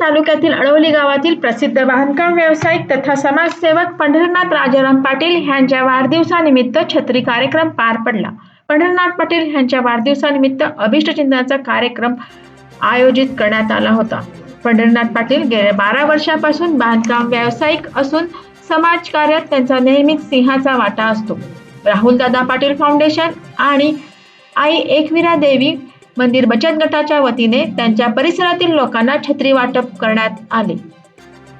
तालुक्यातील अडवली गावातील प्रसिद्ध बांधकाम व्यावसायिक तथा समाजसेवक पंढरनाथ राजाराम पाटील यांच्या वाढदिवसानिमित्त छत्री कार्यक्रम पार पडला. पंढरनाथ पाटील यांच्या वाढदिवसानिमित्त अभिष्टचिंतनाचा कार्यक्रम आयोजित करण्यात आला होता. पंढरनाथ पाटील गेल्या बारा वर्षापासून बांधकाम व्यावसायिक असून समाजकार्यात त्यांचा नेहमीच सिंहाचा वाटा असतो. राहुलदादा पाटील फाउंडेशन आणि आई एकविरा देवी मंदिर बचत गटाच्या वतीने त्यांच्या परिसरातील लोकांना छत्री वाटप करण्यात आले.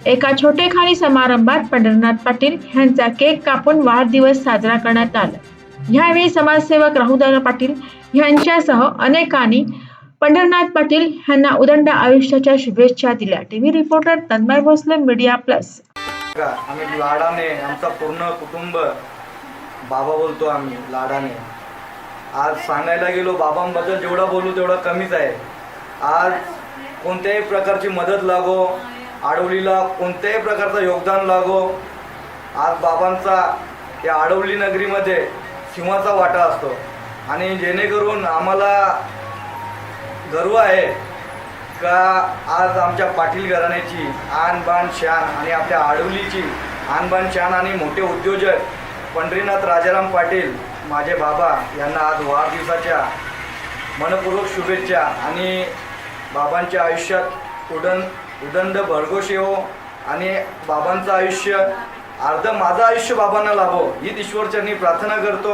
एका छोटेखानी समारंभात पंढरनाथ पाटील यांचा केक कापून वाढदिवस साजरा करण्यात आला. यावेळी समाजसेवक राहुलदादा पाटील यांच्यासह अनेकांनी पंढरनाथ पाटील यांना उदंड आयुष्याच्या शुभेच्छा दिल्या. TV reporter Tanmay Bhosale media plus. आम्ही लाडाने आमचा पूर्ण कुटुंब बाबा बोलतो आम्ही लाडाने. आज सांगायला गेलो बाबांबद्दल जेवढं बोलू तेवढं कमीच आहे. आज कोणत्याही प्रकारची मदत लागो आडवलीला कोणत्याही प्रकारचं योगदान लागो आज बाबांचा या आडवली नगरीमध्ये सिंहाचा वाटा असतो. आणि जेणेकरून आम्हाला गर्व आहे का आज आमच्या पाटील घराण्याची आण बाण शान आणि आपल्या आडवलीची आणबाण शान आणि मोठे उद्योजक पंढरीनाथ राजाराम पाटील माझे बाबा यांना आज वाढदिवसाच्या मनपूर्वक शुभेच्छा आणि बाबांच्या आयुष्यात उदन उदंड भरघोष येवो आणि बाबांचं आयुष्य अर्ध माझं आयुष्य बाबांना लाभो हीच ईश्वरचरणी प्रार्थना करतो.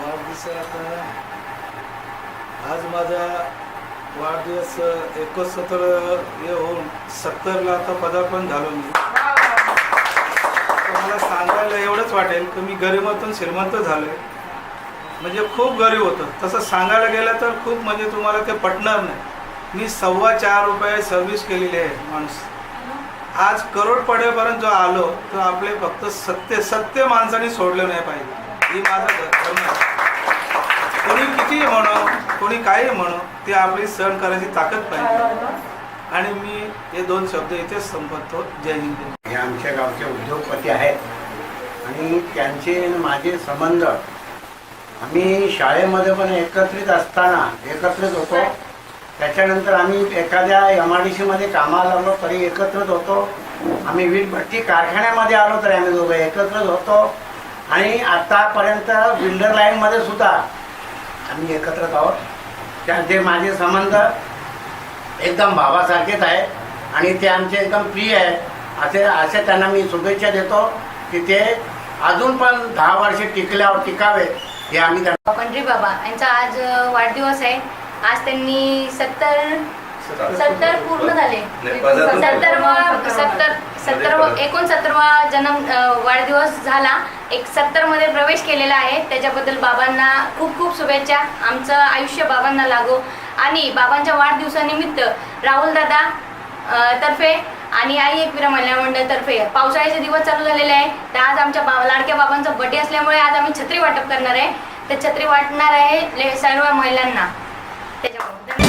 वाढदिवसात आज माझा वाढदिवस एकोणसत्तर हे होऊन सत्तरला आता पदार्पण झालो मी. मला सांगायला असंच वाटेल. की मी गरिबातून श्रीमंत झालोय. म्हणजे खूप गरीब होतं. तसं सांगायला गेलं तर खूप म्हणजे तुम्हाला ते पटणार नाही. मी सव्वा चार रुपये सर्व्हिस केलेली आहे माणूस. आज करोड पडेपर्यंत जो आलो तो आपले फक्त सत्य सत्य माणसाने सोडलं नाही पाहिजे. ही माझा धर्म आहे. कोणी किती म्हणो कोणी काही म्हणो ते आपली सहन करायची ताकद पाहिजे. आणि मी हे दोन शब्द इथेच संपवतो. जय हिंद. हे आमच्या गावचे उद्योगपती आहेत. आणि त्यांचे माझे संबंध. आम्ही शाळेमध्ये पण एकत्रित असताना एकत्रित होतो. त्याच्यानंतर आम्ही एखाद्या एम आय डी सीमध्ये कामाला लागलो तरी एकत्रित होतो. आम्ही वीटभट्टी कारखान्यामध्ये आलो तरी आम्ही दोघं एकत्रित होतो. आणि आतापर्यंत बिल्डर लाईनमध्ये सुद्धा आम्ही एकत्रित आहोत. त्यांचे माझे संबंध एकदम भावासारखेच आहे. आणि ते आमचे एकदम प्रिय आहेत. असे असे त्यांना मी शुभेच्छा देतो. की ते अजून पण दहा वर्षे टिकल्यावर टिकावे हे आम्ही त्यांना पंढरी बाबा यांचा आज वाढदिवस आहे. आज त्यांनी सत्तर सत्तर पूर्ण झाले. सत्तरवा सत्तर सत्तर एकोणसत्तरवा जन्म वाढदिवस झाला. एक सत्तरमध्ये प्रवेश केलेला आहे. त्याच्याबद्दल बाबांना खूप खूप शुभेच्छा. आमचं आयुष्य बाबांना लागो. आणि बाबांच्या वाढदिवसानिमित्त राहुल दादा तर्फे आणि आई एकविरा महिला मंडळतर्फे पावसाळ्याचे दिवस चालू झालेले आहे. तर आज आमच्या बा लाडक्या बाबांचा बड्डे असल्यामुळे आज आम्ही छत्री वाटप करणार आहे. तर छत्री वाटणार आहे सर्व महिलांना. त्याच्यामुळे.